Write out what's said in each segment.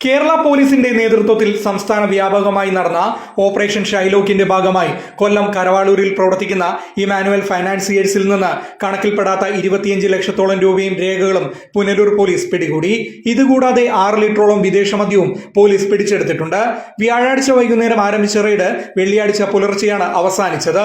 കേരള പോലീസിന്റെ നേതൃത്വത്തിൽ സംസ്ഥാന വ്യാപകമായി നടന്ന ഓപ്പറേഷൻ ഷൈലോക്കിന്റെ ഭാഗമായി കൊല്ലം കരവാളൂരിൽ പ്രവർത്തിക്കുന്ന ഇമാനുവൽ ഫൈനാൻസിയേഴ്സിൽ നിന്ന് കണക്കിൽപ്പെടാത്ത ഇരുപത്തിയഞ്ച് ലക്ഷത്തോളം രൂപയും രേഖകളും പുനലൂർ പോലീസ് പിടികൂടി. ഇതുകൂടാതെ ആറ് ലിറ്ററോളം വിദേശ മദ്യവും പോലീസ് പിടിച്ചെടുത്തിട്ടുണ്ട്. വ്യാഴാഴ്ച വൈകുന്നേരം ആരംഭിച്ച റെയ്ഡ് വെള്ളിയാഴ്ച പുലർച്ചെയാണ് അവസാനിച്ചത്.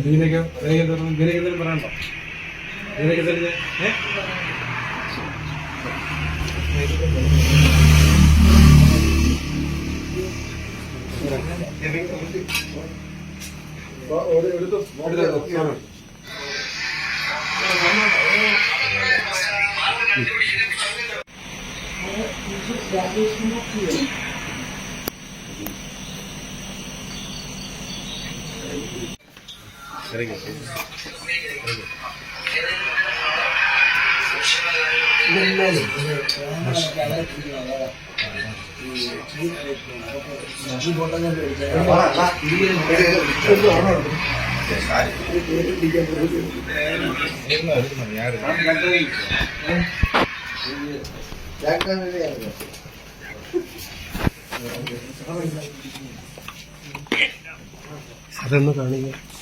ഇതിനൊക്കെ ഇതിനൊക്കെ എന്തെങ്കിലും പറയണ്ടോ ഇതിനൊക്കെ എന്തെങ്കിലും ഏ? അതൊന്ന് കാണിക്കുക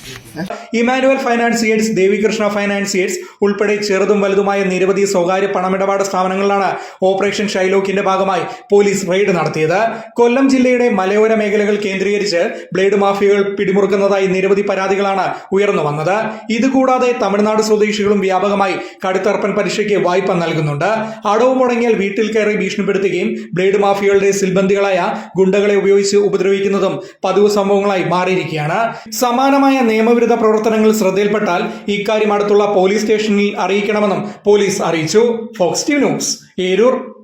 ഇമാനുവൽ ഫൈനാൻസിയേഴ്സ് ദേവികൃഷ്ണ ഫൈനാൻസിയേഴ്സ് ഉൾപ്പെടെ ചെറുതും വലുതുമായ നിരവധി സ്വകാര്യ പണമിടപാട് സ്ഥാപനങ്ങളിലാണ് ഓപ്പറേഷൻ ഷൈലോക്കിന്റെ ഭാഗമായി പോലീസ് റെയ്ഡ് നടത്തിയത്. കൊല്ലം ജില്ലയുടെ മലയോര മേഖലകൾ കേന്ദ്രീകരിച്ച് ബ്ലേഡ് മാഫിയകൾ പിടിമുറുക്കുന്നതായി നിരവധി പരാതികളാണ് ഉയർന്നു വന്നത്. ഇതുകൂടാതെ തമിഴ്നാട് സ്വദേശികളും വ്യാപകമായി കടുത്തർപ്പൻ പരീക്ഷയ്ക്ക് വായ്പ നൽകുന്നുണ്ട്. അടവ് മുടങ്ങിയാൽ വീട്ടിൽ കയറി ഭീഷണിപ്പെടുത്തുകയും ബ്ലേഡ് മാഫിയകളുടെ സിൽബന്ധികളായ ഗുണ്ടകളെ ഉപയോഗിച്ച് ഉപദ്രവിക്കുന്നതും പതിവ് സംഭവങ്ങളായി മാറിയിരിക്കുകയാണ്. സമാനമായ നിയമവിരുദ്ധ പ്രവർത്തനങ്ങൾ ശ്രദ്ധയിൽപ്പെട്ടാൽ ഇക്കാര്യം അടുത്തുള്ള പോലീസ് സ്റ്റേഷനിൽ അറിയിക്കണമെന്നും പോലീസ് അറിയിച്ചു. Fox T news Eroor.